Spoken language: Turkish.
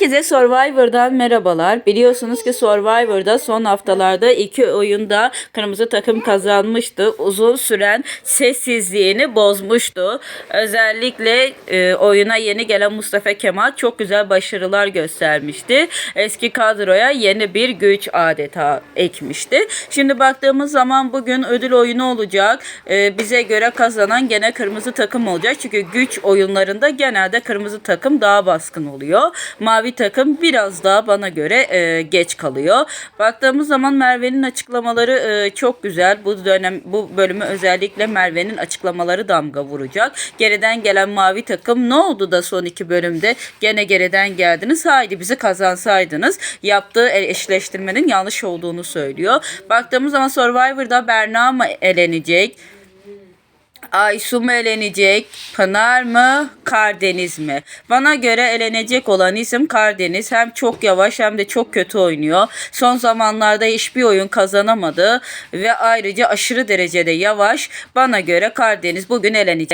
Herkese Survivor'dan merhabalar. Biliyorsunuz ki Survivor'da son haftalarda iki oyunda kırmızı takım kazanmıştı. Uzun süren sessizliğini bozmuştu. Özellikle e, oyuna yeni gelen Mustafa Kemal çok güzel başarılar göstermişti. Eski kadroya yeni bir güç adeta ekmişti. Şimdi baktığımız zaman bugün ödül oyunu olacak. E, bize göre kazanan gene kırmızı takım olacak. Çünkü güç oyunlarında genelde kırmızı takım daha baskın oluyor. Mavi takım biraz daha bana göre e, geç kalıyor. Baktığımız zaman Merve'nin açıklamaları e, çok güzel. Bu dönem bu bölümü özellikle Merve'nin açıklamaları damga vuracak. Geriden gelen mavi takım ne oldu da son iki bölümde gene geriden geldiniz. Haydi bizi kazansaydınız. Yaptığı eşleştirmenin yanlış olduğunu söylüyor. Baktığımız zaman Survivor'da Berna mı elenecek? Aysu mu elenecek? Pınar mı? Kardeniz mi? Bana göre elenecek olan isim Kardeniz. Hem çok yavaş hem de çok kötü oynuyor. Son zamanlarda hiçbir oyun kazanamadı ve ayrıca aşırı derecede yavaş. Bana göre Kardeniz bugün elenecek.